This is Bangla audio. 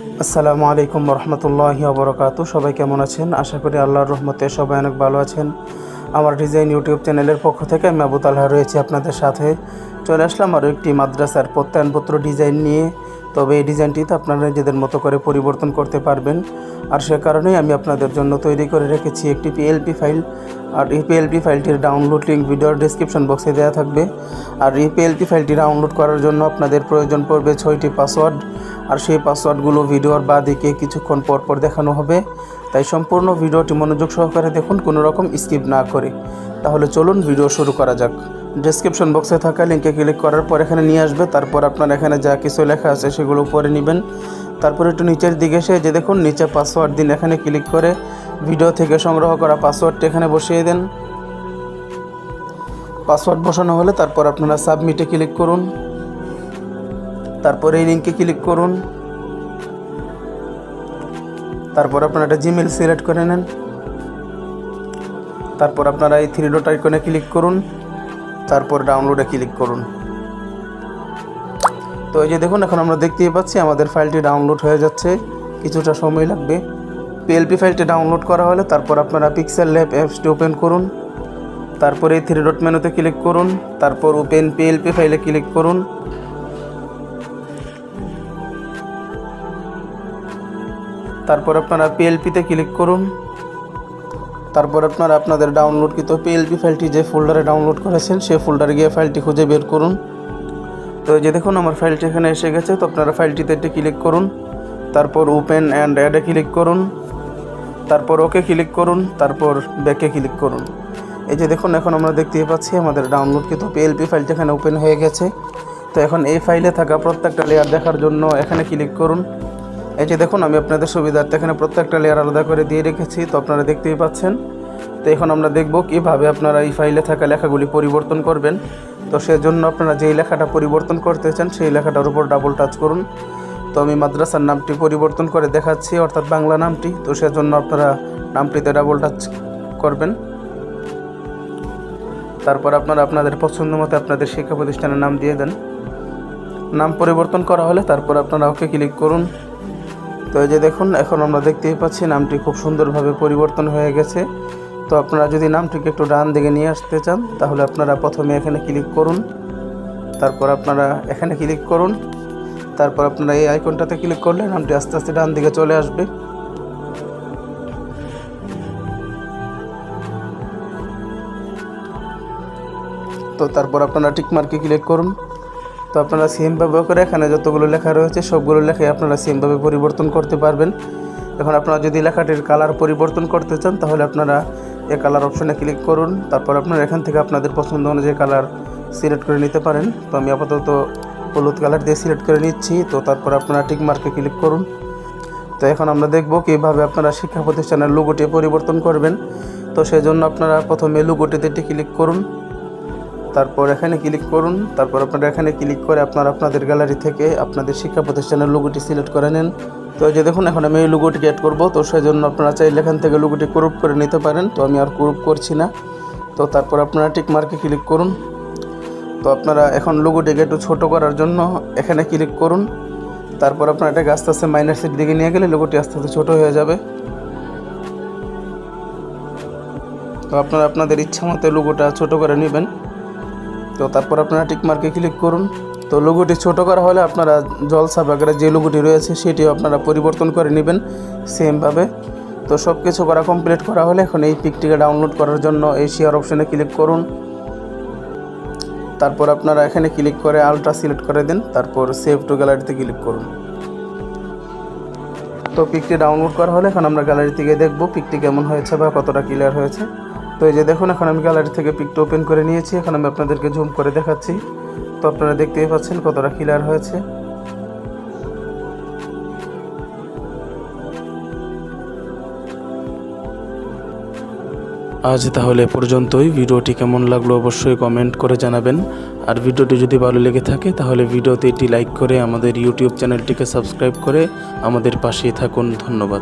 আসসালামু আলাইকুম রহমতুল্লাহি বরকাত। সবাই কেমন আছেন? আশা করি আল্লাহর রহমতে সবাই অনেক ভালো আছেন। আমার ডিজাইন ইউটিউব চ্যানেলের পক্ষ থেকে আমি আবু তালহা রয়েছি আপনাদের সাথে। চলে আসলাম আরও একটি মাদ্রাসার প্রত্যয়নপত্র ডিজাইন নিয়ে। তবে এই ডিজাইনটি তো আপনারা নিজেদের মতো করে পরিবর্তন করতে পারবেন। আর সে কারণেই আমি আপনাদের জন্য তৈরি করে রেখেছি একটি পিএলপি ফাইল আর ইপিএলপি ফাইলটির ডাউনলোড লিঙ্ক ভিডিওর ডিসক্রিপশন বক্সে দেওয়া থাকবে। আর ইপিএলপি ফাইলটি ডাউনলোড করার জন্য আপনাদের প্রয়োজন পড়বে ছয়টি পাসওয়ার্ড আর সেই পাসওয়ার্ডগুলো ভিডিওর বা দিকে কিছুক্ষণ পর পর দেখানো হবে। তাই সম্পূর্ণ ভিডিওটি মনোযোগ সহকারে দেখুন, কোনো রকম স্কিপ না করে। তাহলে চলুন ভিডিও শুরু করা যাক। ডেসক্রিপশন বক্সে থাকা লিঙ্কে ক্লিক করার পর এখানে নিয়ে আসবে। তারপর আপনার এখানে যা কিছু লেখা আছে সেগুলো পরে নেবেন। তারপর একটু নিচের দিকে এসে যে দেখুন, নিচে পাসওয়ার্ড দিন, এখানে ক্লিক করে ভিডিও থেকে সংগ্রহ করা পাসওয়ার্ডটি এখানে বসিয়ে দেন। পাসওয়ার্ড বসানো হলে তারপর আপনারা সাবমিটে ক্লিক করুন। তারপর এই লিঙ্কে ক্লিক করুন। তারপর আপনারা একটা জিমেল সিলেক্ট করে নেন। তারপর আপনারা এই থ্রি ডট আইকনে ক্লিক করুন। তারপর ডাউনলোডে ক্লিক করুন। তো এই যে দেখুন, এখন আমরা দেখতেই পাচ্ছি আমাদের ফাইলটি ডাউনলোড হয়ে যাচ্ছে। কিছুটা সময় লাগবে। পিএলপি ফাইলটি ডাউনলোড করা হলে তারপর আপনারা পিক্সেল ল্যাব অ্যাপসটি ওপেন করুন। তারপরে থ্রি ডট মেনুতে ক্লিক করুন। তারপর ওপেন পিএলপি ফাইলে ক্লিক করুন। তারপর আপনারা পিএলপিতে ক্লিক করুন। তারপর আপনারা আপনাদের ডাউনলোডকৃত পিএলপি ফাইলটি যে ফোল্ডারে ডাউনলোড করেছেন, সেই ফোল্ডারে গিয়ে ফাইলটি খুঁজে বের করুন। তো যে দেখুন, আমার ফাইলটি এখানে এসে গেছে। তো আপনারা ফাইলটিতে একটি ক্লিক করুন। তারপর ওপেন অ্যান্ড অ্যাডে ক্লিক করুন। তারপর ওকে ক্লিক করুন, তারপর ব্যাকে ক্লিক করুন। এই যে দেখুন, এখন আমরা দেখতেই পাচ্ছি আমাদের ডাউনলোড ডাউনলোডকৃত পিএলপি ফাইলটি এখানে ওপেন হয়ে গেছে। তো এখন এই ফাইলে থাকা প্রত্যেকটা লেয়ার দেখার জন্য এখানে ক্লিক করুন। এই যে দেখুন, আমি আপনাদের সুবিধার্থে এখানে প্রত্যেকটা লেয়ার আলাদা করে দিয়ে রেখেছি, তো আপনারা দেখতেই পাচ্ছেন। তো এখন আমরা দেখব কীভাবে আপনারা এই ফাইলে থাকা লেখাগুলি পরিবর্তন করবেন। তো সেজন্য আপনারা যেই লেখাটা পরিবর্তন করতে চান, সেই লেখাটার উপর ডাবল টাচ করুন। তো আমি মাদ্রাসার নামটি পরিবর্তন করে দেখাচ্ছি, অর্থাৎ বাংলা নামটি। তো সেজন্য আপনারা নামটিতে ডাবল টাচ করবেন। তারপর আপনারা আপনাদের পছন্দ মতো আপনাদের শিক্ষা প্রতিষ্ঠানের নাম দিয়ে দেন। নাম পরিবর্তন করা হলে তারপর আপনারা ওকে ক্লিক করুন। তো এই যে দেখুন, এখন আমরা দেখতেই পাচ্ছি নামটি খুব সুন্দরভাবে পরিবর্তন হয়ে গেছে। তো আপনারা যদি নামটিকে একটু ডান দিকে নিয়ে আসতে চান, তাহলে আপনারা প্রথমে এখানে ক্লিক করুন। তারপর আপনারা এখানে ক্লিক করুন। তারপর আপনারা এই আইকনটাতে ক্লিক করলে নামটি আস্তে আস্তে ডান দিকে চলে আসবে। তো তারপর আপনারা টিকমার্কে ক্লিক করুন। তো আপনারা সেমভাবে করে এখানে যতগুলো লেখা রয়েছে, সবগুলো লেখাই আপনারা সেমভাবে পরিবর্তন করতে পারবেন। এখন আপনারা যদি লেখাটির কালার পরিবর্তন করতে চান, তাহলে আপনারা এ কালার অপশনে ক্লিক করুন। তারপর আপনারা এখান থেকে আপনাদের পছন্দ অনুযায়ী কালার সিলেক্ট করে নিতে পারেন। তো আমি আপাতত হলুদ কালার দিয়ে সিলেক্ট করে নিচ্ছি। তো তারপর আপনারা টিক মার্কে ক্লিক করুন। তো এখন আমরা দেখব কীভাবে আপনারা শিক্ষা প্রতিষ্ঠানের লোগোটি পরিবর্তন করবেন। তো সেজন্য আপনারা প্রথমে লোগোটিতে ক্লিক করুন। তারপর এখানে ক্লিক করুন। তারপর আপনারা এখানে ক্লিক করে আপনারা আপনাদের গ্যালারি থেকে আপনাদের শিক্ষা প্রতিষ্ঠানের লোগোটি সিলেক্ট করে নেন। তো যে দেখুন, এখন আমি এই লোগোটিকে অ্যাড করব। তো সেজন্য আপনারা চাইলে এখান থেকে লোগোটি ক্রুপ করে নিতে পারেন। তো আমি আর ক্রুপ করছি না। তো তারপর আপনারা টিক মার্কে ক্লিক করুন। তো আপনারা এখন লোগোটিকে একটু ছোটো করার জন্য এখানে ক্লিক করুন। তারপর আপনারা এটাকে আস্তে আস্তে মাইনাসের দিকে নিয়ে গেলে লোগোটি আস্তে আস্তে ছোটো হয়ে যাবে। তো আপনারা আপনাদের ইচ্ছা মতো লোগোটা ছোটো করে নেবেন। তো তারপর আপনারা টিকমার্কে ক্লিক করুন। তো লোগোটি ছোটো করা হলে আপনারা জলসা বাগের যে লোগোটি রয়েছে সেটিও আপনারা পরিবর্তন করে নেবেন সেমভাবে তো সব কিছু করা কমপ্লিট করা হলে এখন এই পিকটিকে ডাউনলোড করার জন্য এই শেয়ার অপশানে ক্লিক করুন। তারপর আপনারা এখানে ক্লিক করে আলট্রা সিলেক্ট করে দিন, তারপর সেভ টু গ্যালারিতে ক্লিক করুন। তো পিকটি ডাউনলোড করা হলে এখন আমরা গ্যালারি থেকে দেখব পিকটি কেমন হয়েছে বা কতটা ক্লিয়ার হয়েছে। তো এই যে দেখুন, এখন আমি গ্যালারি থেকে পিকটা ওপেন করে নিয়েছি, এখন আমি আপনাদেরকে জুম করে দেখাচ্ছি। তো আপনারা দেখতেই পাচ্ছেন কতটা ক্লিয়ার হয়েছে। আজ তাহলে পর্যন্তই। ভিডিওটি কেমন লাগল অবশ্যই কমেন্ট করে জানাবেন। আর ভিডিওটি যদি ভালো লেগে থাকে, তাহলে ভিডিওতে এটি লাইক করে আমাদের ইউটিউব চ্যানেলটিকে সাবস্ক্রাইব করে আমাদের পাশেই থাকুন। ধন্যবাদ।